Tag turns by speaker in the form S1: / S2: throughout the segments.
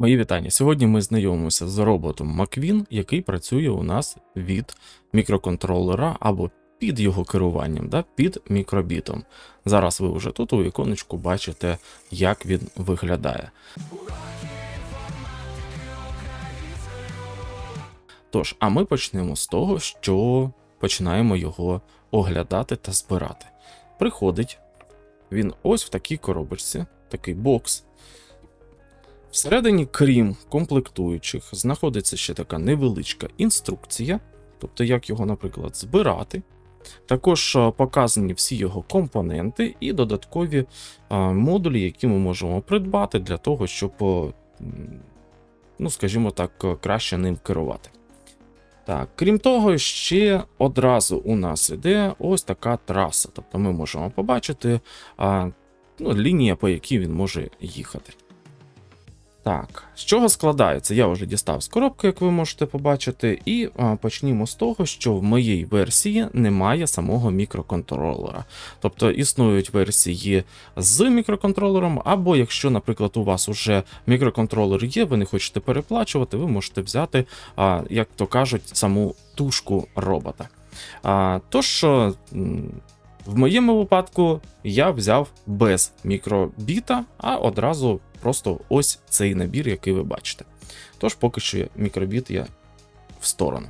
S1: Мої вітання. Сьогодні ми знайомимося з роботом McQueen, який працює у нас від мікроконтролера або під його керуванням, да, під мікробітом. Зараз ви вже тут у іконочку бачите, як він виглядає. Тож, а ми почнемо з того, що починаємо його оглядати та збирати. Приходить він ось в такій коробочці, такий бокс. Всередині, крім комплектуючих, знаходиться ще така невеличка інструкція, тобто як його, наприклад, збирати. Також е, показані всі його компоненти і додаткові е, модулі, які ми можемо придбати для того, щоб, е, ну, скажімо так, краще ним керувати. Так, крім того, ще одразу у нас іде ось така траса. Тобто ми можемо побачити ну, лінія, по якій він може їхати. Так, з чого складається? Я вже дістав з коробки, як ви можете побачити, і а, почнімо з того, що в моїй версії немає самого мікроконтролера. Тобто існують версії з мікроконтролером, або якщо, наприклад, у вас уже мікроконтролер є, ви не хочете переплачувати, ви можете взяти, а, як то кажуть, саму тушку робота. А, тож, а, в моєму випадку я взяв без мікробіта, а одразу просто ось цей набір, який ви бачите. Тож, поки що мікробіт я в сторону.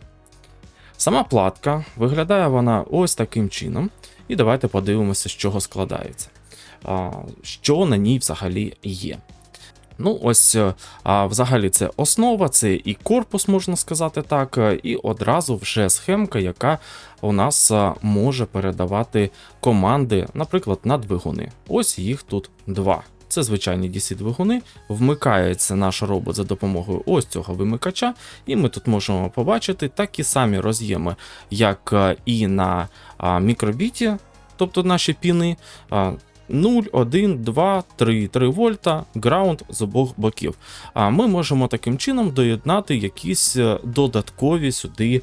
S1: Сама платка виглядає вона ось таким чином. І давайте подивимося, з чого складається. Що на ній взагалі є. Ну, ось, е, а, взагалі, це основа, це і корпус, можна сказати так, е, і одразу вже схемка, яка у нас а, може передавати команди, наприклад, на двигуни. Ось їх тут два. Це звичайні DC-двигуни. Вмикається наш робот за допомогою ось цього вимикача, і ми тут можемо побачити такі самі роз'єми, як е, і на мікробіті, тобто наші піни. 0, 1, 2, 3, 3 вольта, граунд з обох боків. А ми можемо таким чином доєднати якісь е, додаткові сюди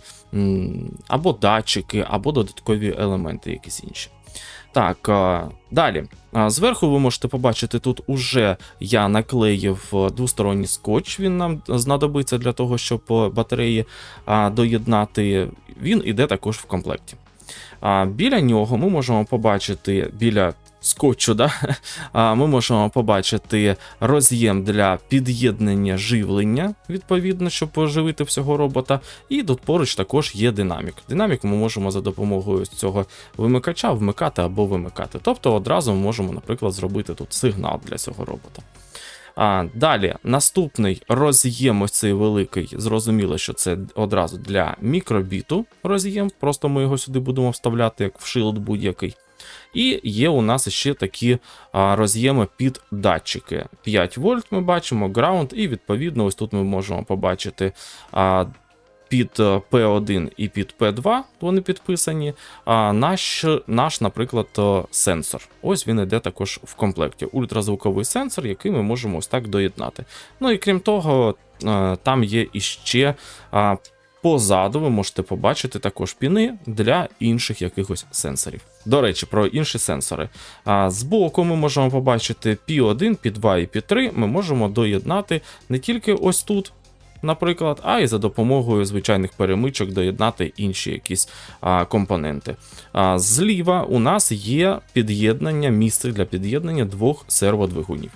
S1: або датчики, або додаткові елементи, якісь інші. Так, далі. Зверху ви можете побачити, тут уже я наклеїв е, двосторонній скотч, він нам знадобиться для того, щоб е, батареї доєднати. Він іде також в комплекті. Біля нього ми можемо побачити біля скотчу, да? ми можемо побачити роз'єм для під'єднання живлення, відповідно, щоб оживити всього робота. І тут поруч також є динамік. Динамік ми можемо за допомогою цього вимикача вмикати або вимикати. Тобто одразу ми можемо, наприклад, зробити тут сигнал для цього робота. А, Далі, наступний роз'єм, ось цей великий, зрозуміло, що це одразу для мікробіту роз'єм, просто ми його сюди будемо вставляти, як в шилд будь-який. І є у нас ще такі роз'єми під датчики. 5 вольт ми бачимо, граунд, і відповідно, ось тут ми можемо побачити. Під е, P1 і під P2 вони підписані. А наш, наш, наприклад, е, сенсор. Ось він іде також в комплекті. Ультразвуковий сенсор, який ми можемо ось так доєднати. Ну і крім того, е, там є іще. Позаду ви можете побачити також піни для інших якихось сенсорів. До речі, про інші сенсори. А збоку ми можемо побачити P1, P2 і P3. Ми можемо доєднати не тільки ось тут, наприклад, а й за допомогою звичайних перемичок доєднати інші якісь а, компоненти. А, зліва у нас є під'єднання, місце для під'єднання двох серводвигунів.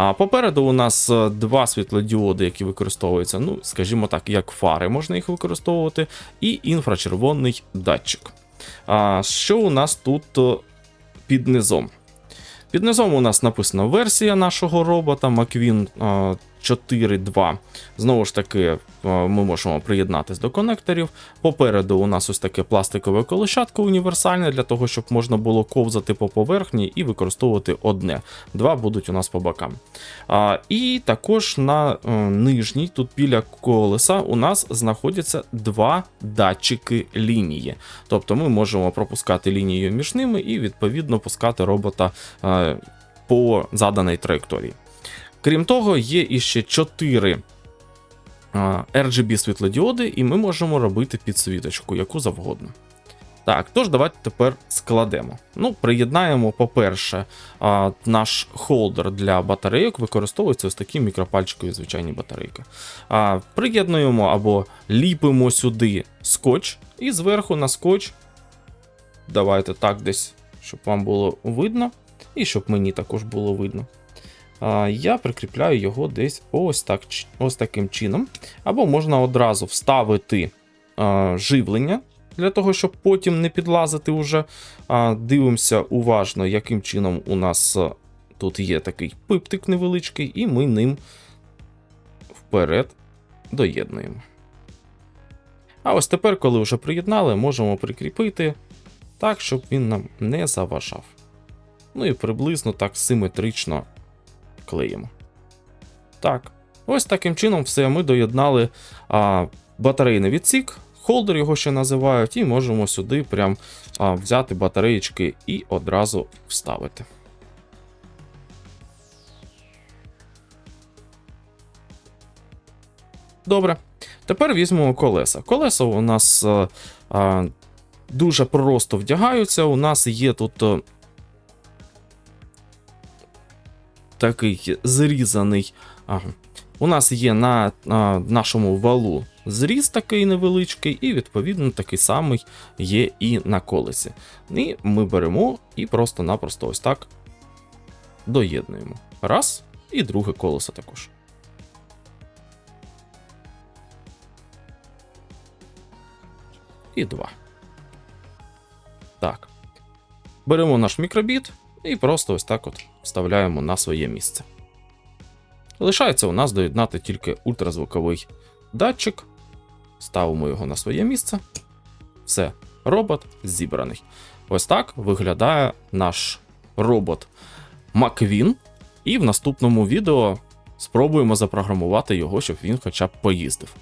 S1: А попереду у нас е, два світлодіоди, які використовуються, ну, скажімо так, як фари можна їх використовувати, і інфрачервоний датчик. А що у нас тут е, під низом? Під низом у нас написана версія нашого робота е, 4.2. Знову ж таки, е, ми можемо приєднатись до конекторів. Попереду у нас ось таке пластикове колещатко універсальне для того, щоб можна було ковзати по поверхні і використовувати одне. Два будуть у нас по бокам. А, І також на е, нижній, тут біля колеса, у нас знаходяться два датчики лінії. Тобто ми можемо пропускати лінію між ними і відповідно пускати робота е, по заданій траєкторії. Крім того, є іще 4 RGB світлодіоди, і ми можемо робити підсвіточку, яку завгодно. Так, тож давайте тепер складемо. Ну, приєднаємо, по-перше, наш холдер для батарейок використовується ось такі мікропальчикові звичайні батарейки. Приєднуємо або ліпимо сюди скотч, і зверху на скотч. Давайте так десь, щоб вам було видно, і щоб мені також було видно. Я прикріпляю його десь ось, так, ось таким чином. Або можна одразу вставити живлення для того, щоб потім не підлазити уже. Дивимося уважно, яким чином у нас тут є такий пиптик невеличкий, і ми ним вперед доєднуємо. А ось тепер, коли вже приєднали, можемо прикріпити так, щоб він нам не заважав. Ну і приблизно так симетрично клеїмо. Так. Ось таким чином все ми доєднали а, батарейний відсік, холдер його ще називають, і можемо сюди прям а, взяти батареєчки і одразу вставити. Добре. Тепер візьмемо колеса. Колеса у нас а, дуже просто вдягаються. У нас є тут такий зрізаний. Ага. У нас є на а, нашому валу зріз такий невеличкий, і відповідно такий самий є і на колесі. І ми беремо і просто-напросто ось так доєднуємо. Раз, і друге колесо також. І два. Так. Беремо наш мікробіт і просто ось так от вставляємо на своє місце. Лишається у нас доєднати тільки ультразвуковий датчик. Ставимо його на своє місце. Все, робот зібраний. Ось так виглядає наш робот Маквін. І в наступному відео спробуємо запрограмувати його, щоб він хоча б поїздив.